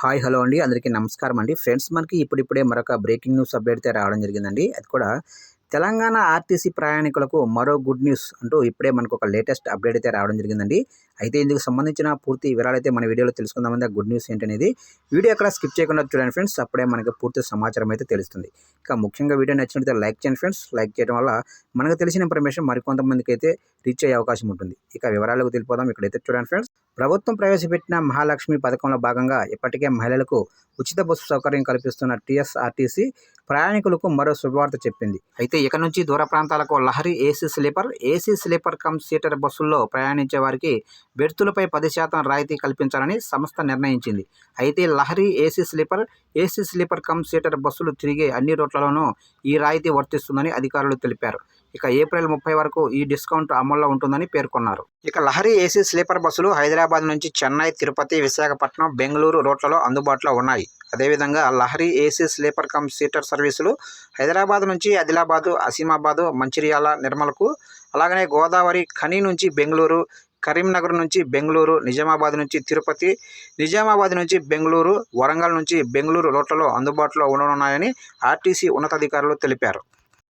Hi hello అండి. అందరికీ నమస్కారం అండి. ఫ్రెండ్స్ మనకి ఇప్పుడిప్పుడే మరొక బ్రేకింగ్ న్యూస్ అప్డేట్ అయితే రావడం జరిగిందండి. అది కూడా తెలంగాణ ఆర్టీసీ ప్రయాణికులకు మరో గుడ్ న్యూస్ అంటూ ఇప్పుడే మనకు ఒక లేటెస్ట్ అప్డేట్ అయితే రావడం జరిగిందండి. అయితే ఇందుకు సంబంధించిన పూర్తి వివరాలు అయితే మన వీడియోలో తెలుసుకుందామంది ఆ గుడ్ న్యూస్ ఏంటనేది వీడియో ఎక్కడ స్కిప్ చేయకుండా చూడండి ఫ్రెండ్స్. అప్పుడే మనకి పూర్తి సమాచారం అయితే తెలుస్తుంది. ఇక ముఖ్యంగా వీడియో నచ్చినట్లయితే లైక్ చేయండి ఫ్రెండ్స్. లైక్ చేయడం వల్ల మనకు తెలిసిన ఇన్ఫర్మేషన్ మరికొంతమందికి అయితే రీచ్ అయ్యే అవకాశం ఉంటుంది. ఇక వివరాలకు తెలిపోదాం ఇక్కడైతే చూడండి ఫ్రెండ్స్. ప్రభుత్వం ప్రవేశపెట్టిన మహాలక్ష్మి పథకంలో భాగంగా ఇప్పటికే మహిళలకు ఉచిత బస్సు సౌకర్యం కల్పిస్తున్న టీఎస్ఆర్టీసీ ప్రయాణికులకు మరో శుభవార్త చెప్పింది. అయితే ఇక నుంచి దూర ప్రాంతాలకు Lahari AC sleeper AC sleeper cum seater బస్సుల్లో ప్రయాణించే వారికి బెర్తులపై పది శాతం రాయితీ కల్పించాలని సంస్థ నిర్ణయించింది. అయితే Lahari AC sleeper AC sleeper cum seater బస్సులు తిరిగే అన్ని రూట్లలోనూ ఈ రాయితీ వర్తిస్తుందని అధికారులు తెలిపారు. ఇక ఏప్రిల్ ముప్పై వరకు ఈ డిస్కౌంట్ అమల్లో ఉంటుందని పేర్కొన్నారు. ఇక లహరి ఏసీ స్లీపర్ బస్సులు హైదరాబాద్ హైదరాబాద్ నుంచి చెన్నై తిరుపతి విశాఖపట్నం బెంగళూరు రూట్లలో అందుబాటులో ఉన్నాయి. అదేవిధంగా Lahari AC sleeper cum seater సర్వీసులు హైదరాబాద్ నుంచి ఆదిలాబాదు అసీమాబాదు మంచిర్యాల నిర్మలకు అలాగనే గోదావరి ఖని నుంచి బెంగళూరు కరీంనగర్ నుంచి బెంగళూరు నిజామాబాద్ నుంచి తిరుపతి నిజామాబాద్ నుంచి బెంగళూరు వరంగల్ నుంచి బెంగళూరు రూట్లలో అందుబాటులో ఉండనున్నాయని ఆర్టీసీ ఉన్నతాధికారులు తెలిపారు.